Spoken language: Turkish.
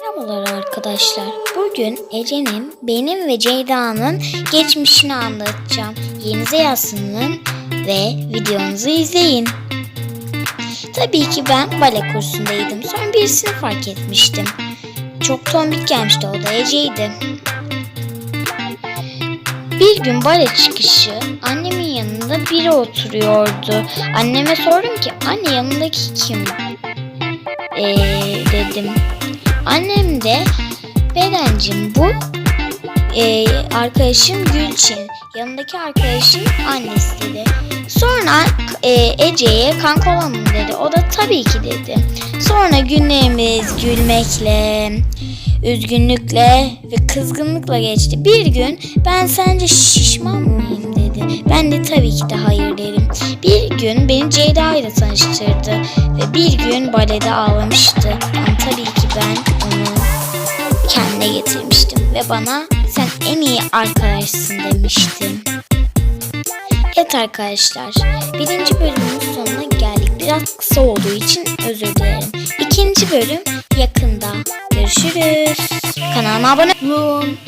Merhabalar arkadaşlar. Bugün Ece'nin, benim ve Ceyda'nın geçmişini anlatacağım. Yenize yazsının ve videomuzu izleyin. Tabii ki ben bale kursundaydım. Sonra birisini fark etmiştim. Çok tombik gelmişti o da Ece'ydi. Bir gün bale çıkışı annemin yanında biri oturuyordu. Anneme sordum ki anne yanındaki kim? Ee, dedim. Annem de Berencim bu e, arkadaşım Gülçin. Yanındaki arkadaşın annesi dedi. Sonra e, Ece'ye kanka olalım dedi. O da tabii ki dedi. Sonra günlerimiz gülmekle, üzgünlükle ve kızgınlıkla geçti. Bir gün ben sence şişman mıyım dedi. Ben de tabii ki de hayır dedim. Bir gün beni Ceyda ile tanıştırdı ve bir gün balede ağlamıştı. Yani tabii ki ben onu kendine getirmiştim ve bana sen en iyi arkadaşsın demiştim. Evet arkadaşlar, birinci geldik. Biraz kısa olduğu için özür dilerim. İkinci bölüm yakında. Görüşürüz. Kanalıma abone olun.